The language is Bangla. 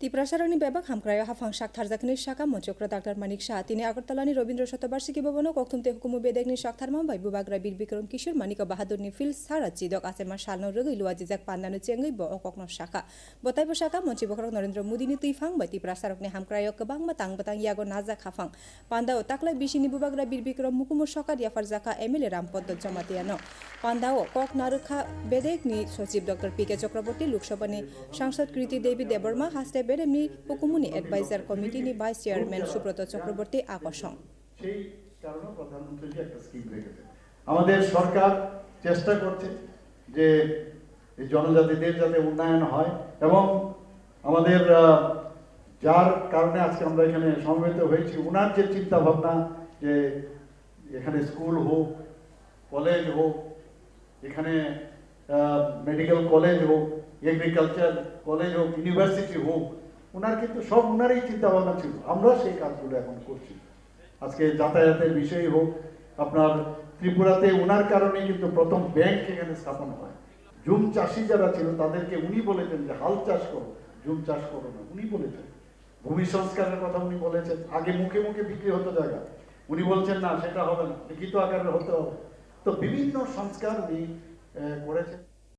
ত্রিপুরাসারণী ব্যাপক হামক্রায় হাফাং শাক থারজাখানি শাখা মঞ্চক্র ডাক্তার মানিক শাহ, তিনি আগরতলানি রবীন্দ্র শতবার্ষিকী ভবন কক্তুমতে হুকুমু বেদেগনি শাক থারমা by বুবাগ্রা Bir Vikram Kishore, Manik বাহাদুরনি feel সারা চিদক আছেমা সালনো রগৈ লুয়া জিজাক পান্নানো চেঙ্গৈ ব অককন শাখা। বতাইব শাখা মঞ্চি বখরক নরেন্দ্র মোদিনি তুইফাং বাই ত্রিপুরাসারকনি হামক্রায় কবাং বাতাং বাতাং ইয়াগো নাজাক হাফাং পান্দাও তাকলাই বিশিনি বুবাগ্রা বীর বিক্রম মুকুমু সকার ইয়াফার জাকা এমএলএ রামপদ্দ জমাতিয়ানো। পান্দাও কক নারুখা বেদেগনি সচিব ডক্টর পি কে চক্রবর্তী লোকসভানি সাংসদ কৃতি দেবী দেববর্মা হাস্তে বেরেমনি পুকুমুনি অ্যাডভাইজার কমিটি নি ভাইস চেয়ারম্যান সুব্রত চক্রবর্তী আকর্ষণ। সেই কারণে প্রধানমন্ত্রী একটা স্কিম রেখেছে আমাদের সরকার চেষ্টা করছে যে জনজাতিদের যাতে উন্নয়ন হয় এবং আমাদের যার কারণে আজকে আমরা এখানে সমবেত হয়েছি ওনার যে চিন্তা ভাবনা যে এখানে স্কুল হোক, কলেজ হোক, এখানে মেডিকেল কলেজ হোক এগ্রিকালচার কলেজ হোক ইউনিভার্সিটি হোক ওনার কিন্তু সব ওনারই চিন্তা ভাবনা ছিল। আমরা সেই কাজগুলো এখন করছি। আজকে যাতায়াতের বিষয় হোক, আপনার ত্রিপুরাতে ওনার কারণে কিন্তু প্রথম ব্যাংক এখানে স্থাপন হয়। জুম চাষি যারা ছিল, তাদেরকে উনি বলেছেন যে, হাল চাষ করো, জুম চাষ করো না। উনি বলেছেন। ভূমি সংস্কারের কথা উনি বলেছেন। আগে মুখে মুখে বিক্রি হতো জায়গা। উনি বলছেন, না, সেটা হবে না। লিখিত আকারে হতে হবে। তো বিভিন্ন সংস্কার উনি Eh, 个